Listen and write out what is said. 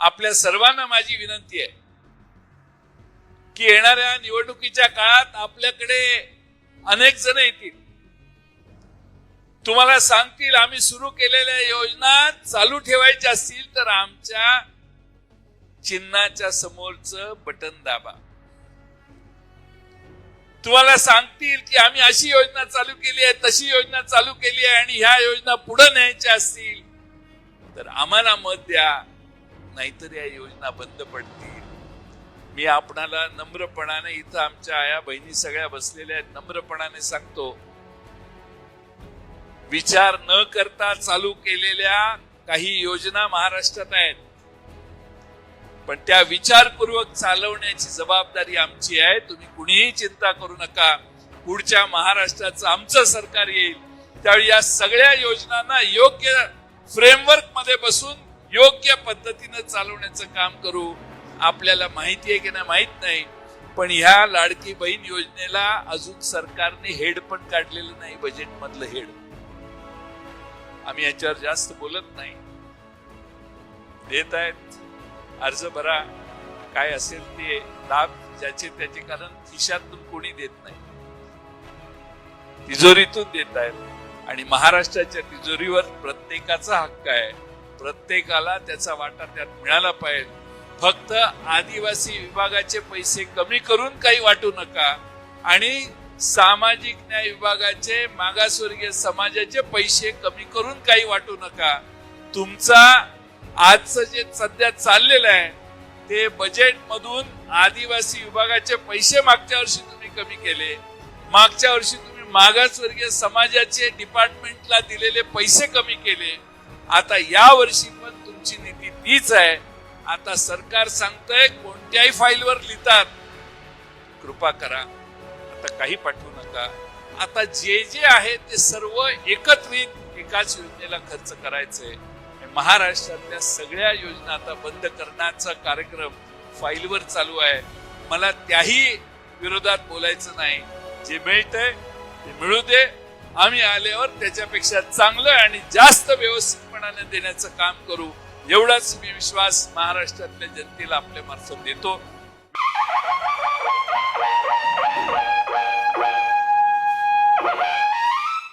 आपल्या सर्वांना माझी विनंती आहे की येणाऱ्या निवडणुकीच्या काळात आपल्याकडे अनेक जण येतील. तुम्हाला सांगतील आम्ही सुरू केलेल्या योजना चालू ठेवायच्या असतील तर आमच्या चिन्हाच्या समोरचं बटन दाबा. तुम्हाला सांगतील की आम्ही अशी योजना चालू केली आहे तशी योजना चालू केली आहे आणि ह्या योजना पुढे न्यायच्या असतील. तर आम्हाला मत द्या. नाहीतर या योजना बंद पडतील. मी आपणाला नम्रपणाने इथं आमच्या आया बहिणी सगळ्या बसलेल्या नम्रपणाने सांगतो. विचार न करता चालू केलेल्या काही योजना महाराष्ट्रात आहेत. पण त्या विचारपूर्वक चालवण्याची जबाबदारी आमची आहे. तुम्ही कुणीही चिंता करू नका. पुढच्या महाराष्ट्राचं आमचं सरकार येईल. त्यावेळी या सगळ्या योजनांना योग्य फ्रेमवर्कमध्ये बसून योग्य पद्धतीनं चालवण्याचं काम करू आपल्याला माहिती आहे की नाही माहीत नाही पण ह्या लाडकी बहीण योजनेला अजून सरकारने हेड पण काढलेलं नाही बजेट मधलं हेड. आम्ही याच्यावर जास्त बोलत नाही. देत आहेत अर्ज भरा काय असेल ते लाभ ज्याचे त्याचे कारण खिशातून कोणी देत नाही. तिजोरीतून देत आहेत आणि महाराष्ट्राच्या तिजोरीवर प्रत्येकाचा हक्क आहे. प्रत्येकाला त्याचा वाटा त्यात मिळाला पाहिजे. फक्त आदिवासी विभागाचे पैसे कमी करून काही वाटू नका आणि सामाजिक न्याय विभागाचे मागासवर्गीय समाजाचे पैसे कमी करून काही वाटू नका. तुमचा आजचं जे सध्या चाललेलं आहे ते बजेट मधून आदिवासी विभागाचे पैसे मागच्या वर्षी तुम्ही कमी केले. मागच्या वर्षी तुम्ही मागासवर्गीय समाजाचे डिपार्टमेंटला दिलेले पैसे कमी केले. आता या वर्षी पण तुमची नीती तीच आहे. आता सरकार सांगतंय कोणत्याही फाईलवर लिहितात. कृपा करा. आता काही पाठवू नका. आता जे जे आहे ते सर्व एकत्रित एकाच योजनेला खर्च करायचंय. महाराष्ट्रातल्या सगळ्या योजना आता बंद करण्याचा कार्यक्रम फाईलवर चालू आहे. मला त्याही विरोधात बोलायचं नाही. जे मिळतंय ते मिळू दे. आम्ही आल्यावर त्याच्यापेक्षा चांगलं आणि जास्त व्यवस्थितपणाने देण्याचं काम करू. एवढाच मी विश्वास महाराष्ट्रातल्या जनतेला आपल्या मार्फत देतो.